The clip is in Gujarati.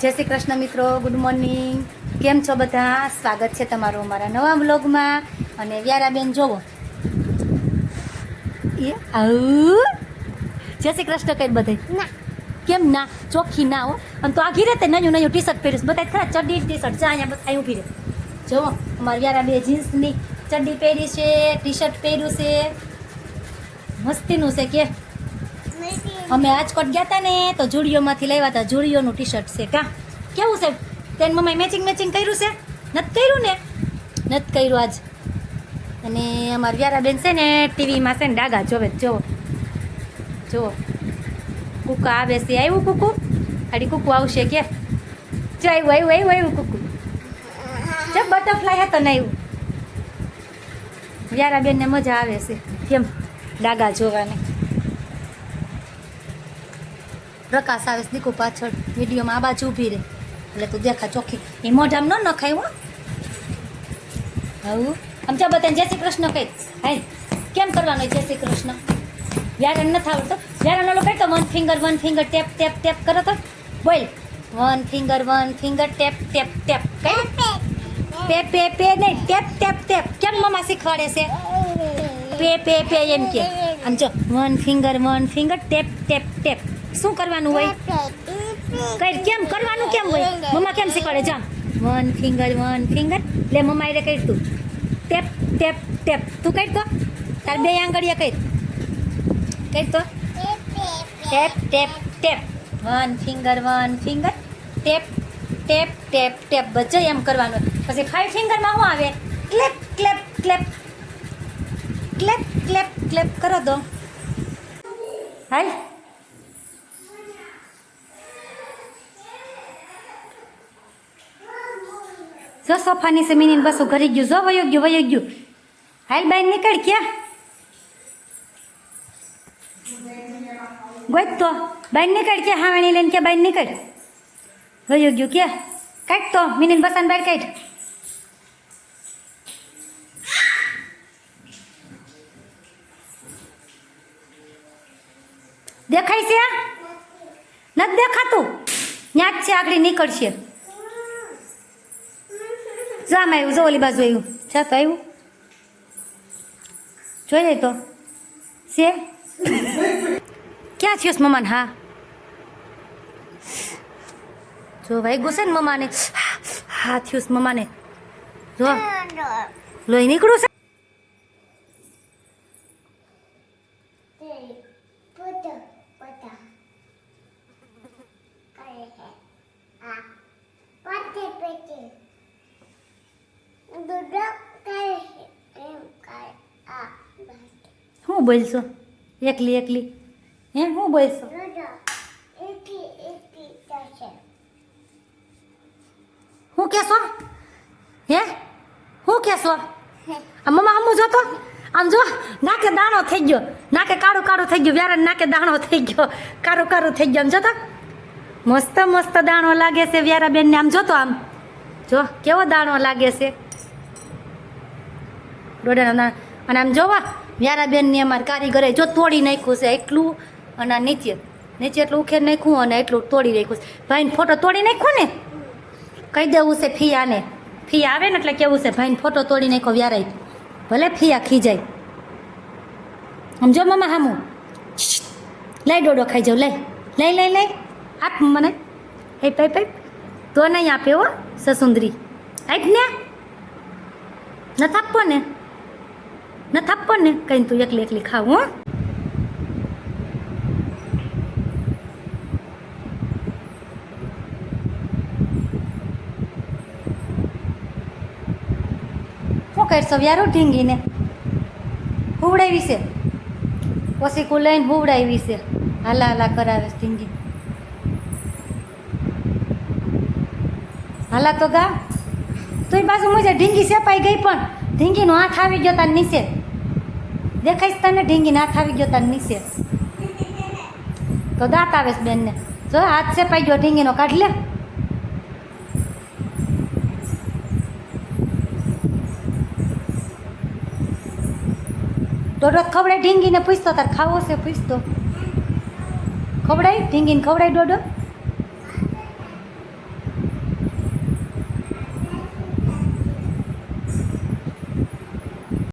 જય શ્રી કૃષ્ણ મિત્રો ગુડ મોર્નિંગ કેમ છો બધા? સ્વાગત છે તમારું અમારા નવા વ્લોગમાં અને વ્યારાબેન, જોવો. એ આવું. જય શ્રી કૃષ્ણ કઈ બધે. કેમ ના? ચોખ્ખી ના હો. અને તો આઘી રહેતે નયું નયું ટી શર્ટ પહેરીશ બધા ખરા ચડ્ડી ટી શર્ટ જા અહીંયા બધા ઊભી રહે. જોવો, અમારા વ્યારા બે જીન્સની ચડ્ડી પહેરી છે ટી શર્ટ પહેર્યું છે. મસ્તીનું છે કે. અમે રાજકોટ ગયા હતા ને, તો જુડિયોમાંથી લાવ્યા હતા જુડિયોનું ટી શર્ટ છે. કા? કેવું છે? તેન મમ્મી મેચિંગ મેચિંગ કર્યું છે? નથી કર્યું ને? નથી કર્યું આજ. અને અમારા વ્યારાબેન છે ને, ટીવીમાં છે ને ડાગા જોવે, જોવો. જુઓ કુકા આવે છે. આવ્યું કુકુ? આડી કુકુ આવશે કે? જો આવ્યું આવ્યું આવ્યું આવ્યું કુકુ. જો બટરફ્લાય હતો ને આવ્યું વ્યારાબેનને મજા આવે છે. કેમ? ડાગા જોવાની. પ્રકાશ આવે છે. દીકુ પાછળ વિડીયોમાં આ બાજુ ઊભી રહે. એટલે તું દેખા ચોખ્ખી. એ મોઢામ ન નખાય હો. આવું. આમ ચા બતાને જય શ્રી કૃષ્ણ કહી. હાઈ કેમ કરવાનું જય શ્રી કૃષ્ણ? વ્યારણ નથી આવડતો. વ્યારણ ઓલો કહેતો one finger one finger tap tap tap કરો તો? બોલ. One finger one finger tap tap tap કઈ પે પે પે નહીં. ટેપ ટેપ ટેપ કેમ મમ્મા શીખવાડે છે? પે પે પે એમ કે. આમ જો. One finger one finger tap tap tap શું કરવાનું હોય? કઈ કેમ કરવાનું કેમ હોય? મમ્મા કેમ શીખવાડે? જામ વન ફિંગર વન ફિંગર લે મમ્મા એટલે કહી તું. ટેપ ટેપ ટેપ તું કહી તો? તાર બે આંગળીયા કહી કહી તો? Tap tap tap one finger one finger tap tap tap tap બધું એમ કરવાનું. પછી ફાઈવ ફિંગરમાં શું આવે? Clap clap clap clap clap clap કરો દો હાલ. જો સોફાની સમીની બસો ઘરી ગયું, જો વયો ગયું વયો ગયું. હાલ બાઈ નીકળ ક્યાં? ગોત તો. બાઈ નીકળ ક્યાં? હાવાણી લઈને ક્યાં બાઈ નીકળ? વયો ગયું ક્યાં? કાઢ તો, મિનિન બસાન બહાર કાઢ. દેખાય છે નથી દેખાતું? ત્યાં જ છે આગળ નીકળશે. જો આવ્યું જો ઓલી બાજુ આવ્યું છે તો આવ્યું જોઈ લે તો છે ક્યાં છે મમાન હા જો ભાઈ ગુસ્સે ને મમાને હા થયું મમાને જો લોહી નીકળું છે હું બોલશો? એકલી એકલી. હે, હું બોલશો? હું કેશો હે? હું આ મમ્મા આમ જોતો આમ જો, નાકે દાણો થઈ ગયો. નાકે કાળું કાળું થઈ ગયું. વ્યારા નાકે દાણો થઈ ગયો. કાળું કાળું થઈ ગયો. આમ જોતો મસ્ત મસ્ત દાણો લાગે છે વ્યારા બેનને આમ જોતો આમ. જો, કેવો દાણો લાગે છે? દાણા અને આમ જોવા વ્યારાબેનની અમારે કારીગરે જો તોડી નાખ્યું છે એટલું, અને આ નીચે નીચે એટલું ઉખેર નાખ્યું અને એટલું તોડી નાખ્યું છે. ભાઈને ફોટો તોડી નાખ્યો ને? કહી દેવું છે ફિયાને. ફિયા આવે ને એટલે કેવું છે? ભાઈને ફોટો તોડી નાખો વ્યારાય. ભલે ફિયા ખી જાય આમ જો મમ્મા હામું. લઈ ડોડો ખાઈ જાઉં લઈ. લઈ લઈ લઈ. આપ મને. હે પાઈ પાઈ તો નહીં આપે હો, સસુંદરી. આપ ને નથી આપવો ને? નથી આપવો ને કંઈ તું એકલી એકલી ખાવું, હો. કરશો, વ્યારો ઢીંગીને? હુવડાવી છે? પછી કુ લઈને હુવડાવી છે. હાલા હાલા કરાવે ઢીંગી. હાલા તો ગા. તોય પાછું મજા ઢીંગી સેપાઈ ગઈ પણ. ઢીંગીનો હાથ આવી ગયો તાર નીચે. દેખાય છે તને ઢીંગીનો હાથ આવી ગયો તને નીચે. તો દાંત આવે છે બેનને. જો હાથ સેપાઈ ગયો ઢીંગીનો, કાઢ લે. ડોડો ખવડાય, ઢીંગીને પૂછતો, તાર ખાવો છે, પૂછતો. ખવડાય, ઢીંગીને ખવડાય ડોડો.